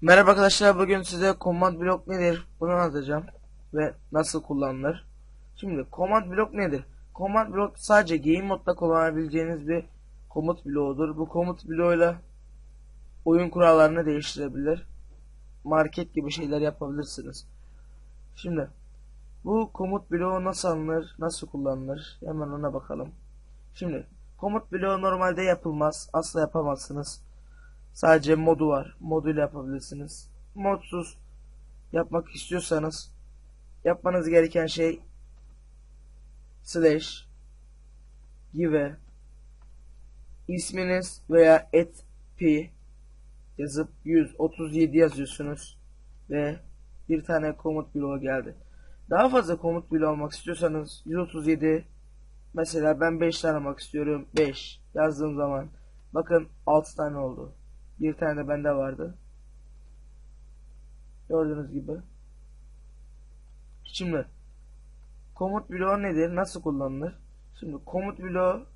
Merhaba arkadaşlar bugün size command block nedir bunu anlatacağım ve nasıl kullanılır. Şimdi command block nedir? Command block sadece game modda kullanabileceğiniz bir komut bloğudur. Bu komut bloğuyla oyun kurallarını değiştirebilir. Market gibi şeyler yapabilirsiniz. Şimdi bu komut bloğu nasıl alınır, nasıl kullanılır? Hemen ona bakalım. Şimdi komut bloğu normalde yapılmaz. Asla yapamazsınız. Sadece modu var. Moduyla yapabilirsiniz. Modsuz yapmak istiyorsanız yapmanız gereken şey slash give isminiz veya et p yazıp 137 yazıyorsunuz ve bir tane komut bloğu geldi. Daha fazla komut bloğu almak istiyorsanız 137 mesela ben 5 tane almak istiyorum 5 yazdığım zaman bakın 6 tane oldu. Bir tane de bende vardı. Gördüğünüz gibi. Şimdi komut bloğu nedir? Nasıl kullanılır? Şimdi komut bloğu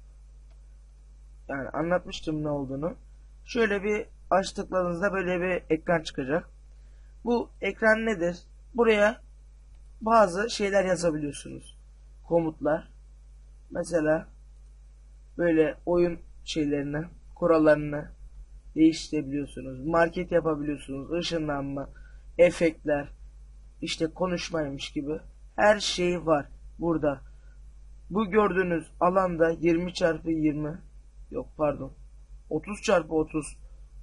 yani anlatmıştım ne olduğunu. Şöyle bir açtıklarınızda böyle bir ekran çıkacak. Bu ekran nedir? Buraya bazı şeyler yazabiliyorsunuz. Komutlar. Mesela böyle oyun şeylerini, kurallarını değiştirebiliyorsunuz. Market yapabiliyorsunuz. ışınlanma, efektler, işte konuşmaymış gibi her şey var burada. Bu gördüğünüz alanda 20 çarpı 20 yok pardon 30 çarpı 30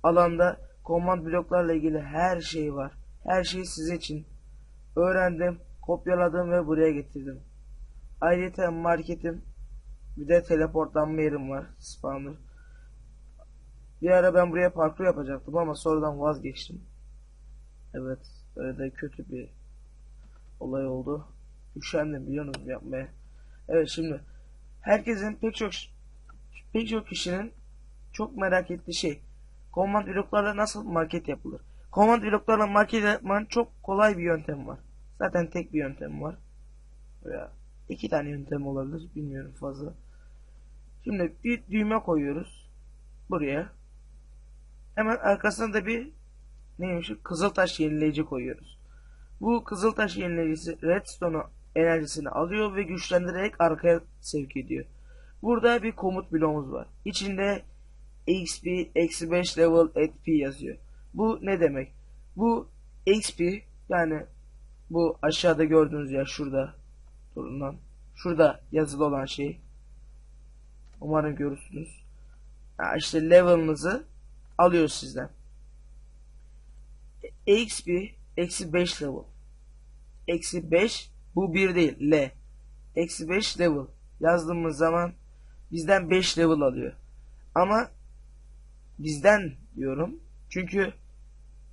alanda command bloklarla ilgili her şey var. Her şey size için öğrendim, kopyaladım ve buraya getirdim. Ayrıca marketim bir de teleportlanma yerim var. Spawner. Bir ara ben buraya parkur yapacaktım ama sonradan vazgeçtim. Evet, öyle de kötü bir olay oldu. Üşendim biliyorsunuz yapmaya. Evet şimdi herkesin pek çok pek çok kişinin çok merak ettiği şey command bloklarla nasıl market yapılır? Command bloklarla market yapmanın çok kolay bir yöntem var. Zaten tek bir yöntem var. Veya iki tane yöntem olabilir bilmiyorum fazla. Şimdi bir düğme koyuyoruz buraya. Hemen arkasına da bir neymiş? Kızıltaş yenileyici koyuyoruz. Bu kızıltaş yenileyicisi redstone'u enerjisini alıyor ve güçlendirerek arkaya sevk ediyor. Burada bir komut bloğumuz var. İçinde XP eksi 5 level at P yazıyor. Bu ne demek? Bu XP yani bu aşağıda gördüğünüz yer şurada durun lan. Şurada yazılı olan şey. Umarım görürsünüz. Ha, işte level'ınızı alıyor sizden. EXP eksi 5 level. Eksi 5 bu 1 değil. L. Eksi 5 level. Yazdığımız zaman bizden 5 level alıyor. Ama bizden diyorum. Çünkü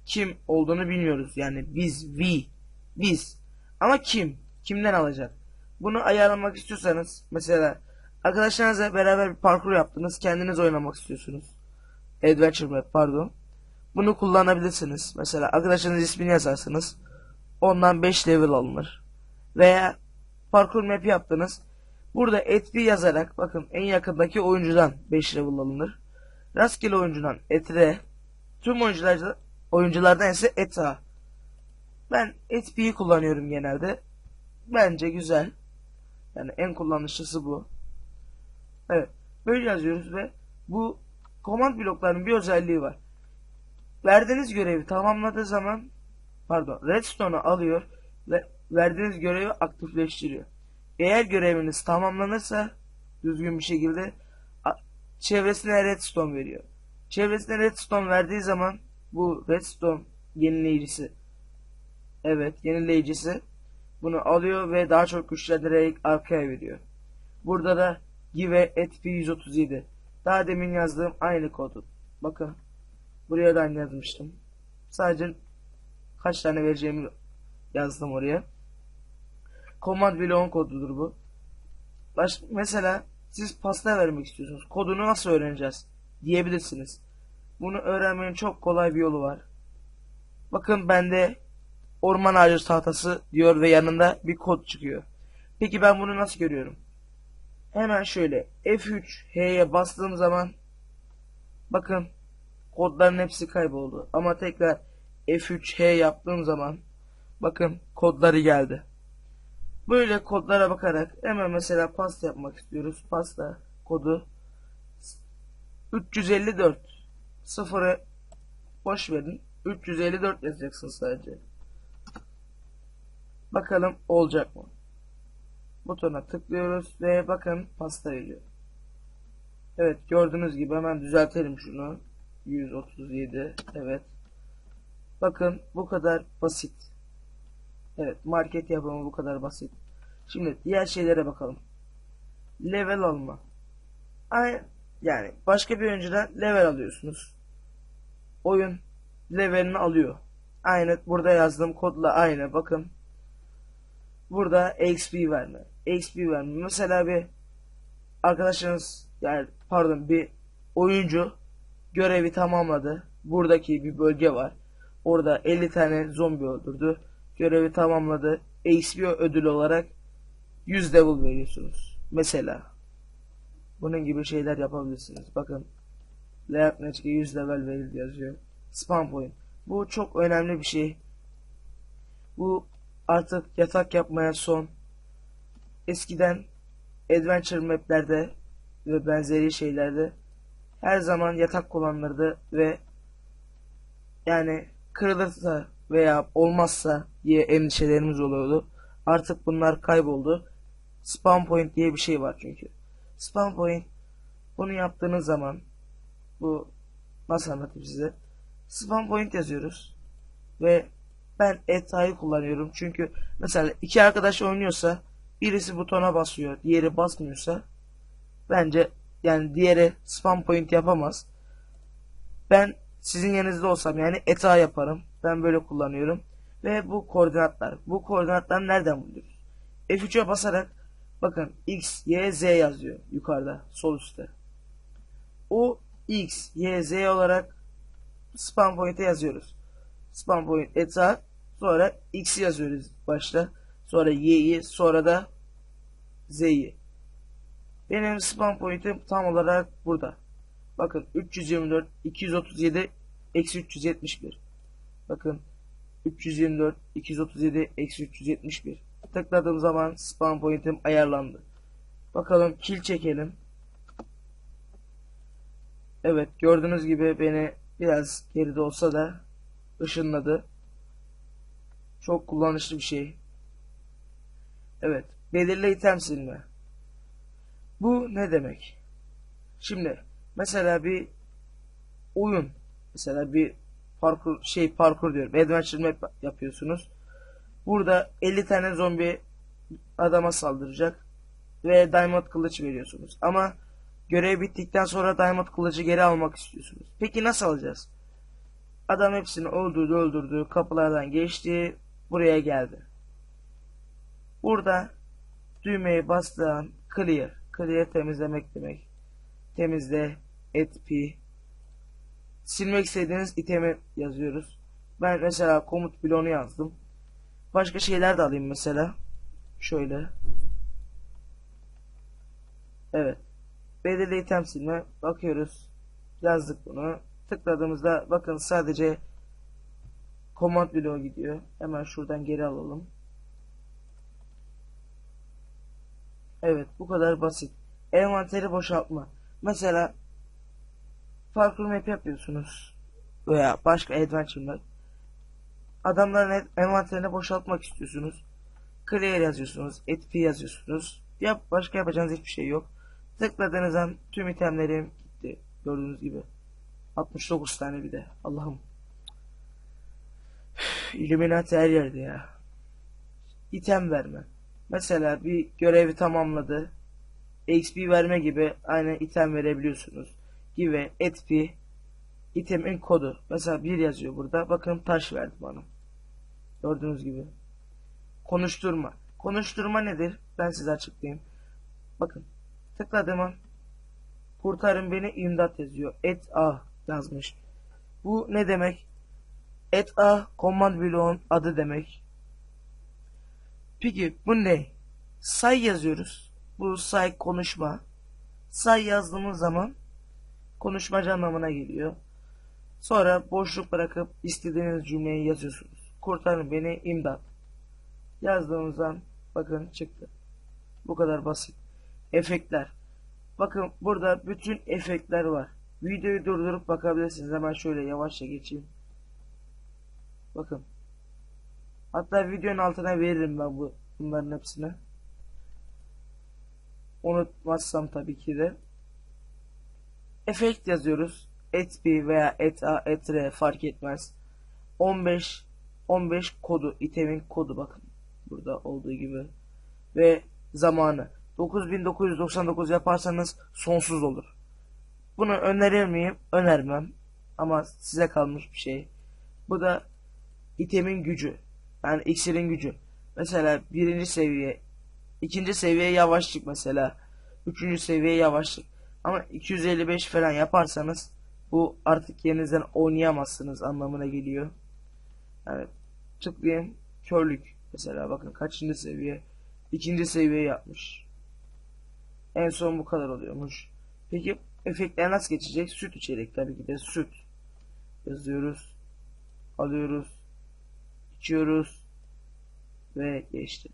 kim olduğunu bilmiyoruz. Yani biz, we, biz. Ama kim? Kimden alacak? Bunu ayarlamak istiyorsanız mesela arkadaşlarınızla beraber bir parkur yaptınız. Kendiniz oynamak istiyorsunuz. Adventure Map pardon. Bunu kullanabilirsiniz. Mesela arkadaşınız ismini yazarsınız. Ondan 5 level alınır. Veya parkur map yaptınız. Burada etbi yazarak bakın en yakındaki oyuncudan 5 level alınır. Rastgele oyuncudan etre. Tüm oyuncular, oyunculardan ise eta. Ben etbi'yi kullanıyorum genelde. Bence güzel. Yani en kullanışlısı bu. Evet. Böyle yazıyoruz ve bu Command bloklarının bir özelliği var. Verdiğiniz görevi tamamladığı zaman pardon redstone'u alıyor ve verdiğiniz görevi aktifleştiriyor. Eğer göreviniz tamamlanırsa düzgün bir şekilde çevresine redstone veriyor. Çevresine redstone verdiği zaman bu redstone yenileyicisi evet yenileyicisi bunu alıyor ve daha çok güçlendirerek arkaya veriyor. Burada da give etp 137 daha demin yazdığım aynı kodu. Bakın. Buraya da aynı yazmıştım. Sadece kaç tane vereceğimi yazdım oraya. Command bloğun kodudur bu. Baş, mesela siz pasta vermek istiyorsunuz. Kodunu nasıl öğreneceğiz? Diyebilirsiniz. Bunu öğrenmenin çok kolay bir yolu var. Bakın bende orman ağacı tahtası diyor ve yanında bir kod çıkıyor. Peki ben bunu nasıl görüyorum? Hemen şöyle F3 H'ye bastığım zaman bakın kodların hepsi kayboldu. Ama tekrar F3 H yaptığım zaman bakın kodları geldi. Böyle kodlara bakarak hemen mesela pasta yapmak istiyoruz. Pasta kodu 354 sıfırı boş verin. 354 yazacaksın sadece. Bakalım olacak mı? Butona tıklıyoruz ve bakın pasta veriyor. Evet gördüğünüz gibi hemen düzeltelim şunu. 137 evet. Bakın bu kadar basit. Evet market yapımı bu kadar basit. Şimdi diğer şeylere bakalım. Level alma. Ay yani başka bir oyuncudan level alıyorsunuz. Oyun levelini alıyor. Aynı burada yazdığım kodla aynı. Bakın. Burada XP verme. XP verme. Mesela bir arkadaşınız yani pardon bir oyuncu görevi tamamladı. Buradaki bir bölge var. Orada 50 tane zombi öldürdü. Görevi tamamladı. XP ödül olarak 100 level veriyorsunuz. Mesela. Bunun gibi şeyler yapabilirsiniz. Bakın. Layout Match'e 100 level verildi yazıyor. Spam point. Bu çok önemli bir şey. Bu artık yatak yapmaya son. Eskiden adventure maplerde ve benzeri şeylerde her zaman yatak kullanılırdı ve yani kırılırsa veya olmazsa diye endişelerimiz oluyordu. Artık bunlar kayboldu. Spawn point diye bir şey var çünkü. Spawn point bunu yaptığınız zaman bu nasıl anlatayım size? Spawn point yazıyoruz ve ben eta'yı kullanıyorum çünkü mesela iki arkadaş oynuyorsa birisi butona basıyor diğeri basmıyorsa bence yani diğeri spam point yapamaz. Ben sizin yerinizde olsam yani eta yaparım. Ben böyle kullanıyorum. Ve bu koordinatlar. Bu koordinatlar nereden buluyoruz? F3'e basarak bakın X, Y, Z yazıyor yukarıda sol üstte. O X, Y, Z olarak spam point'e yazıyoruz. Spam point eta sonra X'i yazıyoruz başta. Sonra Y'yi sonra da Z'yi. Benim spam point'im tam olarak burada. Bakın 324, 237, eksi 371. Bakın 324, 237, eksi 371. Tıkladığım zaman spam point'im ayarlandı. Bakalım kill çekelim. Evet gördüğünüz gibi beni biraz geride olsa da ışınladı. Çok kullanışlı bir şey. Evet belirli item silme. Bu ne demek? Şimdi mesela bir oyun mesela bir parkur şey parkur diyorum adventure map yapıyorsunuz. Burada 50 tane zombi adama saldıracak ve diamond kılıç veriyorsunuz. Ama görev bittikten sonra diamond kılıcı geri almak istiyorsunuz. Peki nasıl alacağız? Adam hepsini öldürdü öldürdü kapılardan geçti buraya geldi. Burada düğmeye bastığın clear Clear temizlemek demek. Temizle, et pi. Silmek istediğiniz itemi yazıyoruz. Ben mesela komut bloğunu yazdım. Başka şeyler de alayım mesela. Şöyle. Evet. Belirli item silme. Bakıyoruz. Yazdık bunu. Tıkladığımızda bakın sadece command bloğu gidiyor. Hemen şuradan geri alalım. Evet bu kadar basit. Envanteri boşaltma. Mesela parkur map yapıyorsunuz. Veya başka adventure'lar. Adamların envanterini boşaltmak istiyorsunuz. Clear yazıyorsunuz. etp yazıyorsunuz. Yap, başka yapacağınız hiçbir şey yok. Tıkladığınız an tüm itemlerim gitti. Gördüğünüz gibi. 69 tane bir de. Allah'ım. Illuminati her yerde ya. İtem verme. Mesela bir görevi tamamladı. XP verme gibi aynı item verebiliyorsunuz. Gibi etp itemin kodu. Mesela bir yazıyor burada. Bakın taş verdi bana. Gördüğünüz gibi. Konuşturma. Konuşturma nedir? Ben size açıklayayım. Bakın. Tıkladığım an kurtarın beni imdat yazıyor. Et A yazmış. Bu ne demek? Et A command bloğun adı demek. Peki bu ne? say yazıyoruz. Bu say konuşma. Say yazdığımız zaman konuşmacı anlamına geliyor. Sonra boşluk bırakıp istediğiniz cümleyi yazıyorsunuz. Kurtarın beni imdat. Yazdığımızdan bakın çıktı. Bu kadar basit. Efektler. Bakın burada bütün efektler var. Videoyu durdurup bakabilirsiniz. Hemen şöyle yavaşça geçeyim. Bakın. Hatta videonun altına veririm ben bu bunların hepsini. Unutmazsam tabii ki de. Efekt yazıyoruz. Et B veya et A, et R fark etmez. 15 15 kodu, itemin kodu bakın. Burada olduğu gibi. Ve zamanı. 9999 yaparsanız sonsuz olur. Bunu önerir miyim? Önermem. Ama size kalmış bir şey. Bu da itemin gücü. Yani iksirin gücü. Mesela birinci seviye, ikinci seviye yavaşlık mesela. Üçüncü seviye yavaşlık. Ama 255 falan yaparsanız bu artık yerinizden oynayamazsınız anlamına geliyor. Yani tıklayayım körlük mesela bakın kaçıncı seviye ikinci seviye yapmış. En son bu kadar oluyormuş. Peki efektler nasıl geçecek? Süt içerek tabii ki de süt yazıyoruz. Alıyoruz. içiyoruz ve geçti.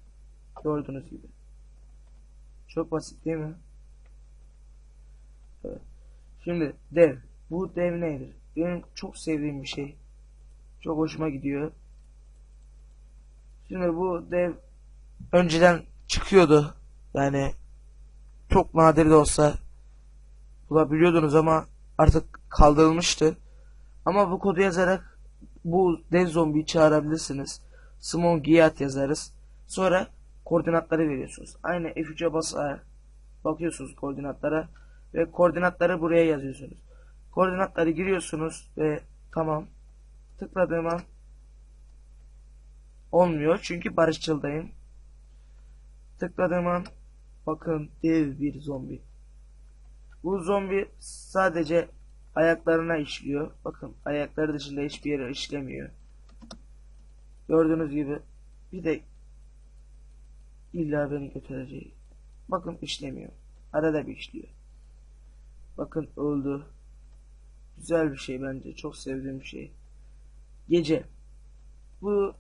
Gördüğünüz gibi. Çok basit değil mi? Evet. Şimdi dev. Bu dev nedir? Benim çok sevdiğim bir şey. Çok hoşuma gidiyor. Şimdi bu dev önceden çıkıyordu. Yani çok nadir de olsa bulabiliyordunuz ama artık kaldırılmıştı. Ama bu kodu yazarak bu dev zombiyi çağırabilirsiniz. Simon Giat yazarız. Sonra koordinatları veriyorsunuz. Aynı F3'e basarak bakıyorsunuz koordinatlara ve koordinatları buraya yazıyorsunuz. Koordinatları giriyorsunuz ve tamam tıkladığım an olmuyor çünkü barışçıldayım. Tıkladığım an bakın dev bir zombi. Bu zombi sadece ayaklarına işliyor. Bakın ayakları dışında hiçbir yere işlemiyor. Gördüğünüz gibi bir de illa beni götüreceği. Bakın işlemiyor. Arada bir işliyor. Bakın öldü. Güzel bir şey bence. Çok sevdiğim bir şey. Gece. Bu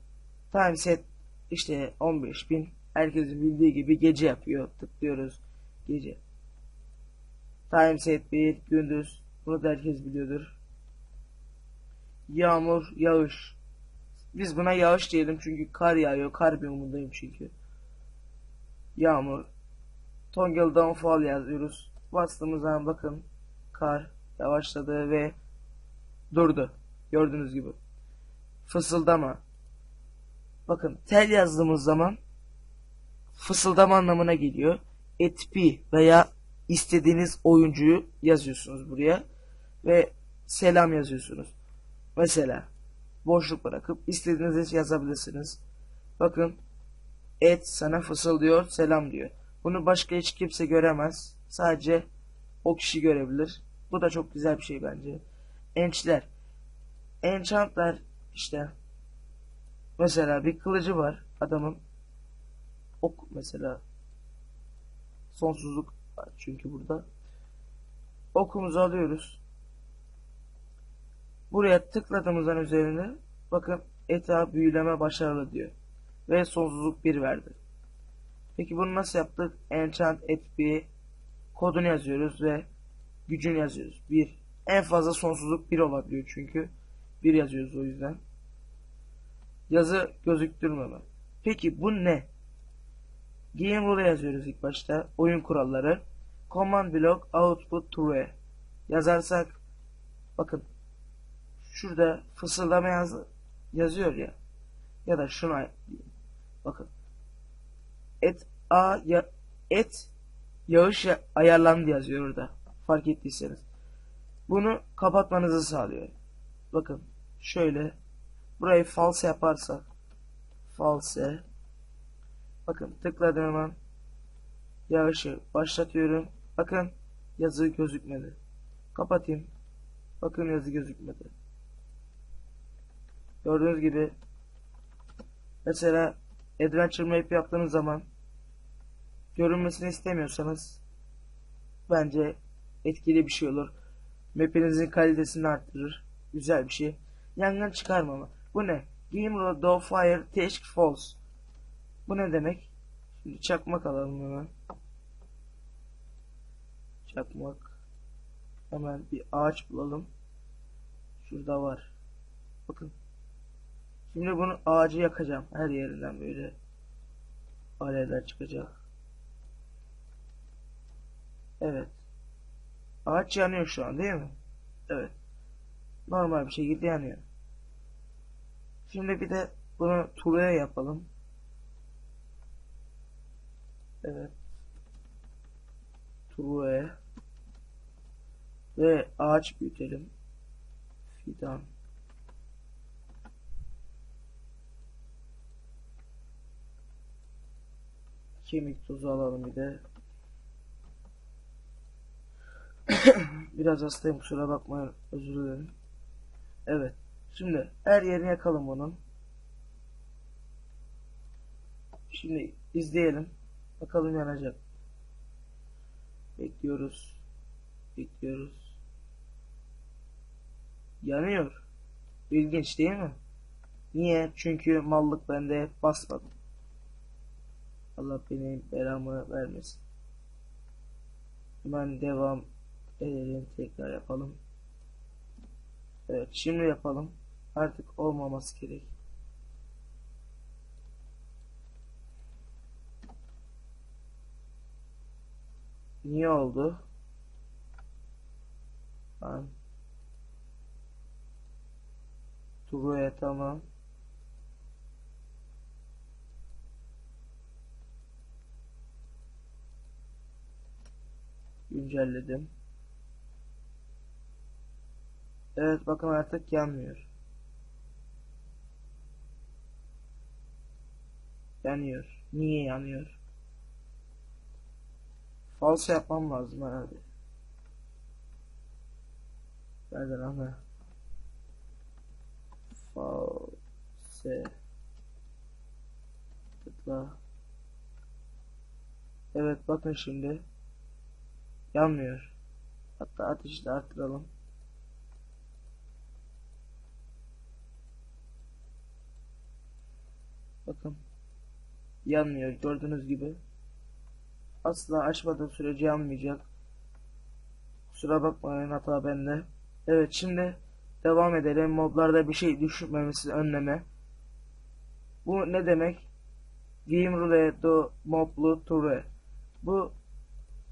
time set işte 15.000 herkesin bildiği gibi gece yapıyor. Tıklıyoruz. Gece. Time set 1 gündüz. Bunu da herkes biliyordur. Yağmur, yağış. Biz buna yağış diyelim çünkü kar yağıyor. Kar bir umudayım çünkü. Yağmur. Toggle downfall yazıyoruz. Bastığımız zaman bakın kar yavaşladı ve durdu. Gördüğünüz gibi. Fısıldama. Bakın tel yazdığımız zaman fısıldama anlamına geliyor. etp veya istediğiniz oyuncuyu yazıyorsunuz buraya ve selam yazıyorsunuz. Mesela boşluk bırakıp istediğinizi yazabilirsiniz. Bakın et sana fısıldıyor selam diyor. Bunu başka hiç kimse göremez. Sadece o kişi görebilir. Bu da çok güzel bir şey bence. Enchler. Enchantlar işte mesela bir kılıcı var adamın. Ok mesela sonsuzluk çünkü burada. Okumuzu alıyoruz. Buraya tıkladığımızdan üzerine bakın eta büyüleme başarılı diyor. Ve sonsuzluk 1 verdi. Peki bunu nasıl yaptık? Enchant et bir kodunu yazıyoruz ve gücünü yazıyoruz. 1. En fazla sonsuzluk 1 olabiliyor çünkü. 1 yazıyoruz o yüzden. Yazı gözüktürmeme. Peki bu ne? Game rule yazıyoruz ilk başta. Oyun kuralları. Command block output true. Yazarsak bakın şurada fısıldama yaz, yazıyor ya. Ya da şuna bakın. Et a ya et yağış ayarlandı yazıyor orada. Fark ettiyseniz. Bunu kapatmanızı sağlıyor. Bakın şöyle burayı false yaparsak false bakın tıkladığım an yağışı başlatıyorum. Bakın yazı gözükmedi. Kapatayım. Bakın yazı gözükmedi. Gördüğünüz gibi mesela Adventure Map yaptığınız zaman görünmesini istemiyorsanız bence etkili bir şey olur. Map'inizin kalitesini arttırır. Güzel bir şey. Yangın çıkarmama. Bu ne? Game Road Fire Task Falls. Bu ne demek? Şimdi çakmak alalım hemen. Çakmak. Hemen bir ağaç bulalım. Şurada var. Bakın. Şimdi bunu ağacı yakacağım. Her yerinden böyle alevler çıkacak. Evet. Ağaç yanıyor şu an değil mi? Evet. Normal bir şekilde yanıyor. Şimdi bir de bunu turaya yapalım. Evet. Turaya. Ve ağaç büyütelim. Fidan. Kemik tozu alalım bir de. Biraz hastayım kusura bakmayın özür dilerim. Evet. Şimdi her yerini yakalım bunun. Şimdi izleyelim. Bakalım yanacak. Bekliyoruz. Bekliyoruz. Yanıyor. İlginç değil mi? Niye? Çünkü mallık bende basmadı. Allah benim belamı vermesin. Hemen devam edelim. Tekrar yapalım. Evet şimdi yapalım. Artık olmaması gerek. Niye oldu? Ben Turu'ya tamam. Güncelledim. Evet bakın artık yanmıyor. Yanıyor. Niye yanıyor? Falso yapmam lazım herhalde. Nereden ama? False. Tıkla. Evet bakın şimdi. Yanmıyor. Hatta ateşi de arttıralım. Bakın. Yanmıyor gördüğünüz gibi. Asla açmadığım sürece yanmayacak. Kusura bakmayın hata bende. Evet şimdi devam edelim. Moblarda bir şey düşmemesi önleme. Bu ne demek? Game Rule do Moblu Ture. Bu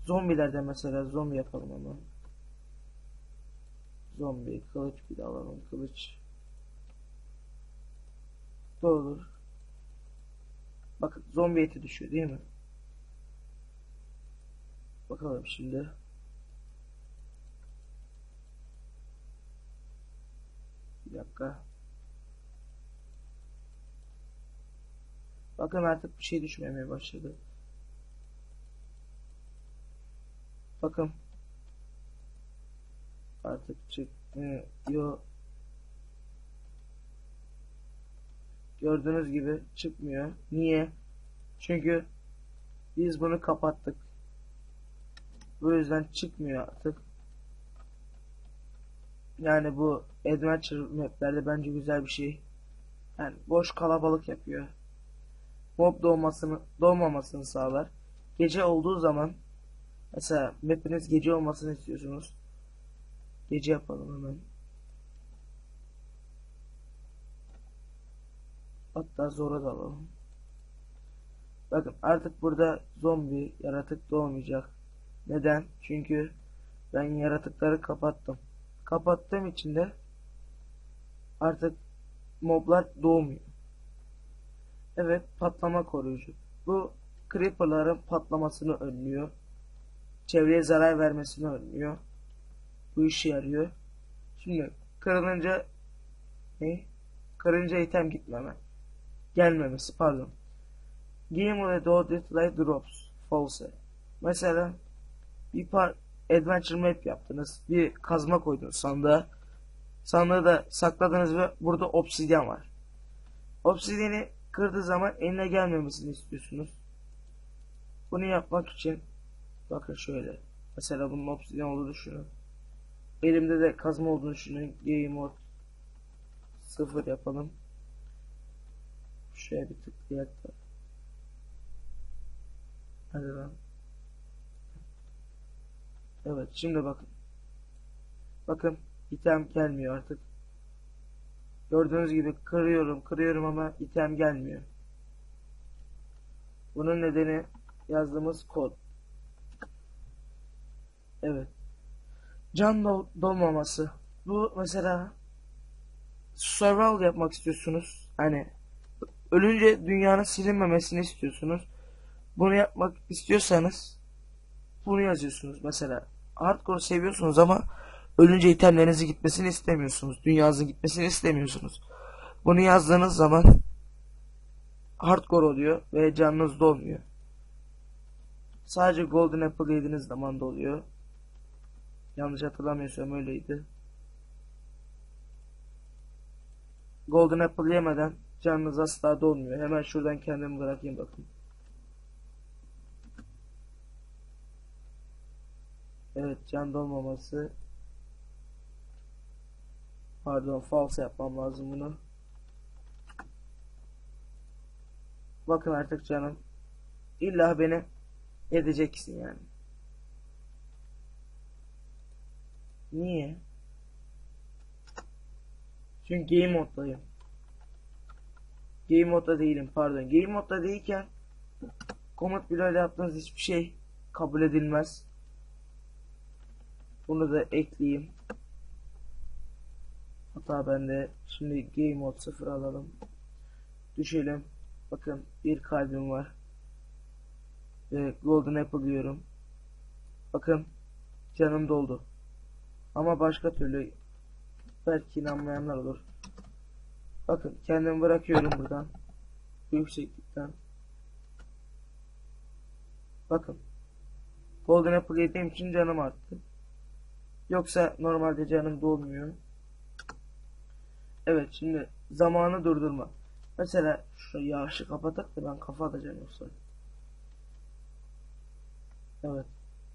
zombilerde mesela zombi yapalım ama. Zombi kılıç bir de alalım kılıç. Doğru. Bakın zombi eti düşüyor değil mi? Bakalım şimdi. Bir dakika. Bakın artık bir şey düşmemeye başladı. Bakın. Artık çıkmıyor. Gördüğünüz gibi çıkmıyor. Niye? Çünkü biz bunu kapattık. Bu yüzden çıkmıyor artık. Yani bu adventure maplerde bence güzel bir şey. Yani boş kalabalık yapıyor. Mob doğmasını, doğmamasını sağlar. Gece olduğu zaman mesela mapiniz gece olmasını istiyorsunuz. Gece yapalım hemen. Hatta zora da alalım. Bakın artık burada zombi yaratık doğmayacak. Neden? Çünkü ben yaratıkları kapattım. Kapattığım için de artık moblar doğmuyor. Evet patlama koruyucu. Bu creeperların patlamasını önlüyor. Çevreye zarar vermesini önlüyor. Bu işe yarıyor. Şimdi kırılınca ne? Kırınca item gitmeme. Gelmemesi pardon. Game with the drops. False. Mesela bir par adventure map yaptınız. Bir kazma koydunuz sandığa. Sandığı da sakladınız ve burada obsidyen var. Obsidyeni kırdığı zaman eline gelmemesini istiyorsunuz. Bunu yapmak için bakın şöyle. Mesela bunun obsidian olduğunu düşünün. Elimde de kazma olduğunu düşünün. Game mode 0 yapalım. Şuraya bir tıklayak da. Hadi lan. Evet şimdi bakın. Bakın item gelmiyor artık. Gördüğünüz gibi kırıyorum kırıyorum ama item gelmiyor. Bunun nedeni yazdığımız kod. Evet. Can dol- dolmaması. Bu mesela survival yapmak istiyorsunuz. Hani ölünce dünyanın silinmemesini istiyorsunuz. Bunu yapmak istiyorsanız bunu yazıyorsunuz. Mesela hardcore seviyorsunuz ama ölünce itemlerinizin gitmesini istemiyorsunuz. Dünyanızın gitmesini istemiyorsunuz. Bunu yazdığınız zaman hardcore oluyor ve canınız dolmuyor. Sadece golden apple yediğiniz zaman doluyor. Yanlış hatırlamıyorsam öyleydi. Golden apple yemeden canınız asla dolmuyor. Hemen şuradan kendimi bırakayım bakın. Evet can dolmaması. Pardon false yapmam lazım bunu. Bakın artık canım. İlla beni edeceksin yani. Niye? Çünkü game moddayım. Game modda değilim pardon. Game modda değilken komut bloğuyla yaptığınız hiçbir şey kabul edilmez. Bunu da ekleyeyim. Hatta ben de şimdi game mod 0 alalım. Düşelim. Bakın bir kalbim var. Ve golden apple diyorum. Bakın canım doldu. Ama başka türlü belki inanmayanlar olur. Bakın kendimi bırakıyorum buradan. Bu yükseklikten. Bakın. Golden Apple yediğim için canım arttı. Yoksa normalde canım dolmuyor. Evet şimdi zamanı durdurma. Mesela şu yağışı kapatak da ben kafa atacağım yoksa. Evet.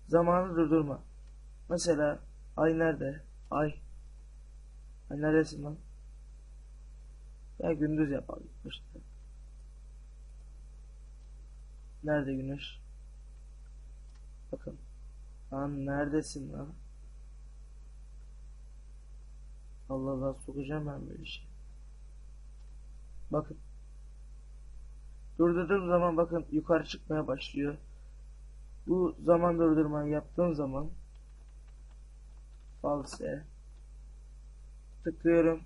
Zamanı durdurma. Mesela ay nerede? Ay. Ay neredesin lan? Ya gündüz yapalım işte. Nerede güneş? Bakın. Lan neredesin lan? Allah Allah sokacağım ben böyle şey. Bakın. Durdurduğum zaman bakın yukarı çıkmaya başlıyor. Bu zaman durdurmayı yaptığım zaman false tıklıyorum.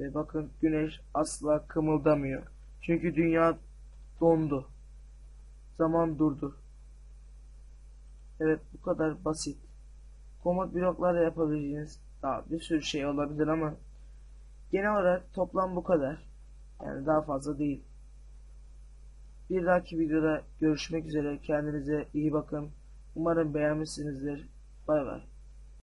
Ve bakın güneş asla kımıldamıyor. Çünkü dünya dondu. Zaman durdu. Evet bu kadar basit. Komut bloklarla yapabileceğiniz daha bir sürü şey olabilir ama genel olarak toplam bu kadar. Yani daha fazla değil. Bir dahaki videoda görüşmek üzere. Kendinize iyi bakın. Umarım beğenmişsinizdir. Bay bay.